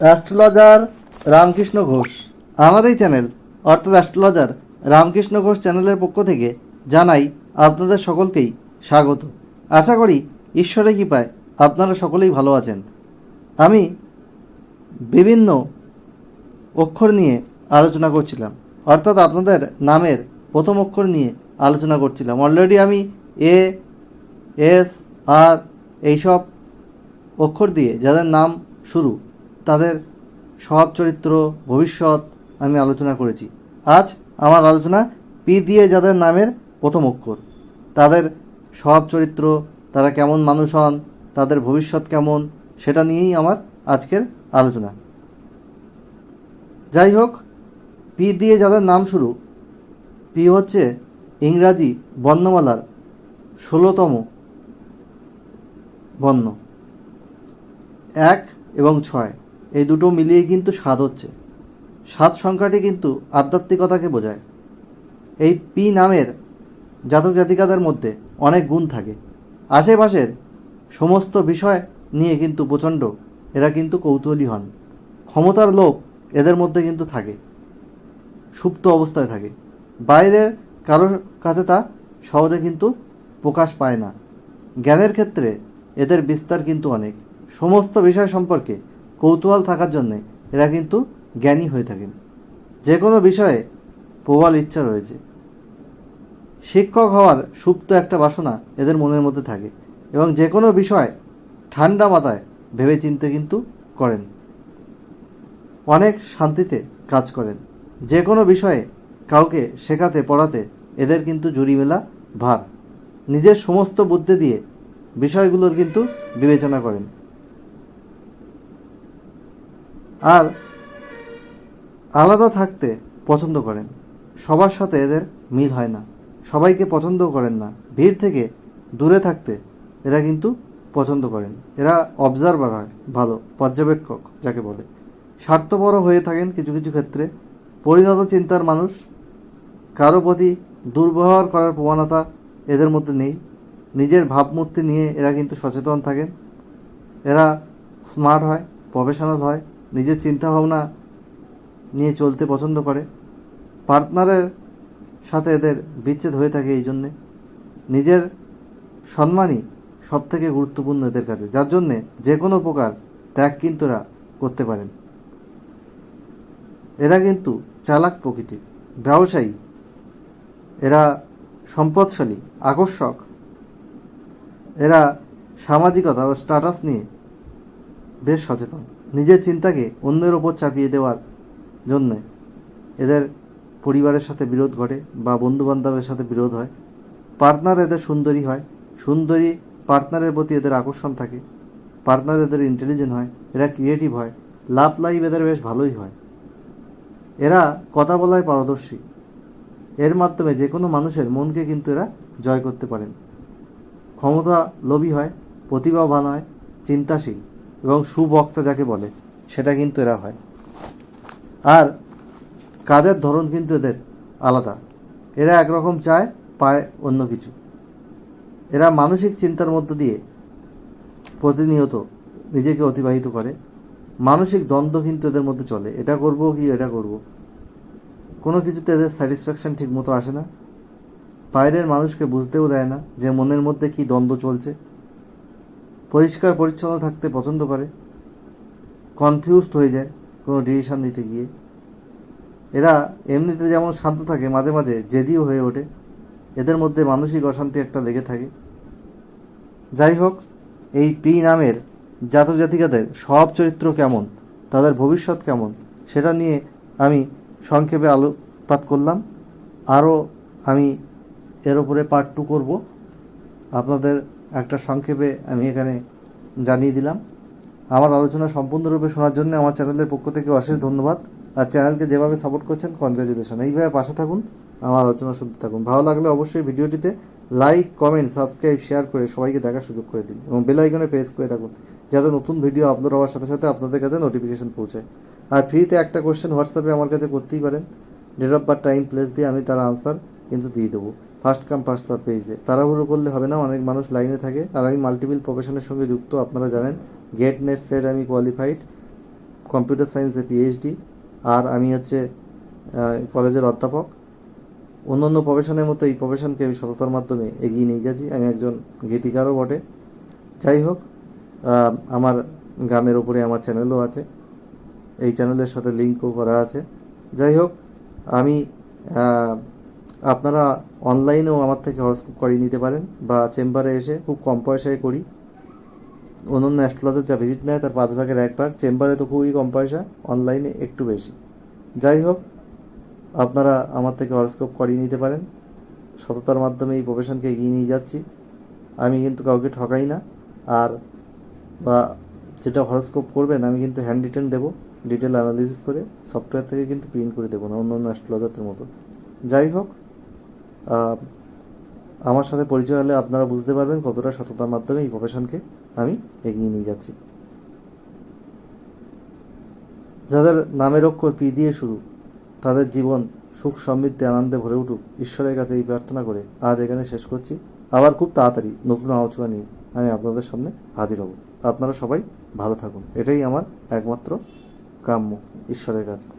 Astrologer Ramakrishna Ghosh. আমার এই channel, অর্থাৎ অ্যাস্ট্রোলজার রামকৃষ্ণ ঘোষ চ্যানেলের পক্ষ থেকে জানাই আপনাদের সকলকেই স্বাগত। আশা করি ঈশ্বরের কৃপায় আপনারা সকলেই ভালো আছেন। আমি বিভিন্ন অক্ষর নিয়ে আলোচনা করছিলাম, অর্থাৎ আপনাদের নামের প্রথম অক্ষর নিয়ে আলোচনা করছিলাম। অলরেডি আমি এ এস আর এইসব অক্ষর দিয়ে যাদের নাম শুরু তাদের স্বভাব চরিত্র, ভবিষ্যৎ আমি আলোচনা করেছি। আজ আমার আলোচনা পি দিয়ে যাদের নামের প্রথম অক্ষর। তাদের স্বভাব চরিত্র, তারা কেমন মানুষ হন, তাদের ভবিষ্যৎ কেমন, সেটা নিয়েই আমার আজকের আলোচনা। যাই হোক, পি দিয়ে যাদের নাম শুরু, পি হচ্ছে ইংরাজি বর্ণমালার ষোলোতম বর্ণ। এক এবং ছয়। এই দুটো মিলিয়ে কিন্তু স্বাদ হচ্ছে। সাত সংখ্যাটি কিন্তু আধ্যাত্মিকতাকে বোঝায়। এই পি নামের জাতক জাতিকাদের মধ্যে অনেক গুণ থাকে। আশেপাশের সমস্ত বিষয় নিয়ে কিন্তু প্রচণ্ড এরা কিন্তু কৌতূহলী হন। ক্ষমতার লোভ এদের মধ্যে কিন্তু থাকে। সুপ্ত অবস্থায় থাকে। বাইরের কারোর কাছে তা সহজে কিন্তু প্রকাশ পায় না। জ্ঞানের ক্ষেত্রে এদের বিস্তার কিন্তু অনেক। সমস্ত বিষয় সম্পর্কে কৌতূহল থাকার জন্যে এরা কিন্তু জ্ঞানী হয়ে থাকেন। যে কোনো বিষয়ে প্রবল ইচ্ছা রয়েছে। শিক্ষক হওয়ার সুপ্ত একটা বাসনা এদের মনের মধ্যে থাকে এবং যে কোনো বিষয় ঠান্ডা মাথায় ভেবে চিনতে কিন্তু করেন। অনেক শান্তিতে কাজ করেন। যে কোনো বিষয়ে কাউকে শেখাতে, পড়াতে এদের কিন্তু জুড়ি মেলা ভার। নিজের সমস্ত বুদ্ধি দিয়ে বিষয়গুলোর কিন্তু বিবেচনা করেন। আর আলাদা থাকতে পছন্দ করেন। সবার সাথে এদের মিল হয় না। সবাইকে পছন্দ করেন না। ভিড় থেকে দূরে থাকতে এরা কিন্তু পছন্দ করেন। এরা অবজারভার হয়, ভালো, পর্যবেক্ষক যাকে বলে। স্বার্থপর হয়ে থাকেন কিছু কিছু ক্ষেত্রে। পরিণত চিন্তার মানুষ। কারও প্রতি দুর্ব্যবহার করার প্রবণতা এদের মধ্যে নেই। নিজের ভাবমূর্তি নিয়ে এরা কিন্তু সচেতন থাকেন। এরা স্মার্ট হয় প্রফেশনাল হয়। নিজের চিন্তাভাবনা নিয়ে চলতে পছন্দ করে। পার্টনারের সাথে এদের বিচ্ছেদ হয়ে থাকে এই জন্যে। নিজের সম্মানই সব থেকে গুরুত্বপূর্ণ এদের কাছে, যার জন্যে যে কোনো প্রকার ত্যাগ কিন্তু এরা করতে পারেন। এরা কিন্তু চালাক প্রকৃতির ব্যবসায়ী। এরা সম্পদশালী, আকর্ষক। এরা সামাজিকতা ও স্ট্যাটাস নিয়ে বেশ সচেতন। নিজের চিন্তাকে অন্যের ওপর চাপিয়ে দেওয়ার জন্য এদের পরিবারের সাথে বিরোধ ঘটে বা বন্ধু বান্ধবের সাথে বিরোধ হয়। পার্টনার এদের সুন্দরী হয়। সুন্দরী পার্টনারের প্রতি এদের আকর্ষণ থাকে। পার্টনার এদের ইন্টেলিজেন্ট হয়। এরা ক্রিয়েটিভ হয়। লাভ লাইফ এদের বেশ ভালোই হয়। এরা কথা বলায় পারদর্শী। এর মাধ্যমে যে কোনো মানুষের মনকে কিন্তু এরা জয় করতে পারেন। ক্ষমতা লোভী হয়, প্রতিভাবান হয়, চিন্তাশীল। এবং সুবক্তা যাকে বলে, সেটা কিন্তু এরা হয়। আর কাজের ধরন কিন্তু এদের আলাদা। এরা একরকম চায়, পায় অন্য কিছু। এরা মানসিক চিন্তার মধ্য দিয়ে প্রতিনিয়ত নিজেকে অতিবাহিত করে। মানসিক দ্বন্দ্ব কিন্তু এদের মধ্যে চলে। এটা করব কি, এটা করব। কোনো কিছুতে এদের স্যাটিসফ্যাকশান ঠিক মতো আসে না। বাইরের মানুষকে বুঝতেও দেয় না যে মনের মধ্যে কি দ্বন্দ্ব চলছে। পরিষ্কার পরিচ্ছন্ন থাকতে পছন্দ করে কনফিউজড হয়ে যায় কোনো ডিসিশন নিতে গিয়ে। এরা এমনিতে যেমন শান্ত থাকে মাঝে মাঝে জেদিও হয়ে ওঠে, এদের মধ্যে মানসিক অশান্তি একটা লেগে থাকে। যাই হোক, এই পি নামের জাতক জাতিকাদের সব চরিত্র কেমন, তাদের ভবিষ্যৎ কেমন, সেটা নিয়ে আমি সংক্ষেপে আলোকপাত করলাম। আরও আমি এর উপরে পার্ট টু করব। আপনাদের একটা সংক্ষেপে আমি এখানে জানিয়ে দিলাম। আমার আলোচনা সম্পূর্ণরূপে শোনার জন্য আমার চ্যানেলের পক্ষ থেকে অশেষ ধন্যবাদ। আর চ্যানেলকে যেভাবে সাপোর্ট করছেন কনগ্রাচুলেশন এইভাবে পাশে থাকুন, আমার আলোচনা শুনতে থাকুন। ভালো লাগলে অবশ্যই ভিডিওটিতে লাইক কমেন্ট সাবস্ক্রাইব শেয়ার করে সবাইকে দেখার সুযোগ করে দিন। এবং বেল আইকনে প্রেস করে রাখুন, যাতে নতুন ভিডিও আপলোড হওয়ার সাথে সাথে আপনাদের কাছে নোটিফিকেশন পৌঁছায়। আর ফ্রিতে একটা কোশ্চেন হোয়াটসঅ্যাপে আমার কাছে করতেই পারেন। Date of birth time place দিয়ে আমি তার আনসার কিন্তু দিয়ে দেবো। ফার্স্ট কাম ফার্স্ট সার্ভ পেজে তাড়াহুড়ো করলে হবে না, অনেক মানুষ লাইনে থাকে। আর আমি মাল্টিপল প্রফেশনের সঙ্গে যুক্ত, আপনারা জানেন গেট নেট সেট আমি কোয়ালিফাইড কম্পিউটার সায়েন্সে পিএইচডি আর আমি হচ্ছে কলেজের অধ্যাপক। অন্যান্য প্রফেশনের মতো এই প্রফেশনকে আমি সততার মাধ্যমে এগিয়ে নিয়ে গেছি। আমি একজন গীতিকারও বটে। যাই হোক আমার গানের ওপরে আমার চ্যানেলও আছে। এই চ্যানেলের সাথে লিঙ্কও করা আছে। যাই হোক, আমি আপনারা অনলাইনেও আমার থেকে হরস্কোপ করিয়ে নিতে পারেন বা চেম্বারে এসে খুব কম পয়সায় করি। অন্যান্য অ্যাস্ট্রোলজার যা ভিজিট নেয় তার পাঁচ ভাগের এক ভাগ। চেম্বারে তো খুবই কম পয়সা অনলাইনে একটু বেশি। যাই হোক, আপনারা আমার থেকে হরস্কোপ করিয়ে নিতে পারেন। সততার মাধ্যমে এই প্রফেশনকে এগিয়ে নিয়ে যাচ্ছি। আমি কিন্তু কাউকে ঠকাই না। আর বা যেটা হরস্কোপ করবেন, আমি কিন্তু হ্যান্ড রিটার্ন দেবো ডিটেল অ্যানালিসিস করে সফটওয়্যার থেকে কিন্তু প্রিন্ট করে দেবো না অন্য অন্য অ্যাস্ট্রোলজারদের মতো। যাই হোক আমার সাথে পরিচয় হলে আপনারা বুঝতে পারবেন কতটা সততার মাধ্যমে এই প্রফেশনকে আমি এগিয়ে নিয়ে যাচ্ছি। যাদের নামের অক্ষর পি দিয়ে শুরু, তাদের জীবন সুখ সমৃদ্ধি আনন্দে ভরে উঠুক, ঈশ্বরের কাছে এই প্রার্থনা করে আজ এখানে শেষ করছি। আবার খুব তাড়াতাড়ি নতুন আলোচনা নিয়ে আমি আপনাদের সামনে হাজির হব। আপনারা সবাই ভালো থাকুন। এটাই আমার একমাত্র কাম্য, ঈশ্বরের কাছে।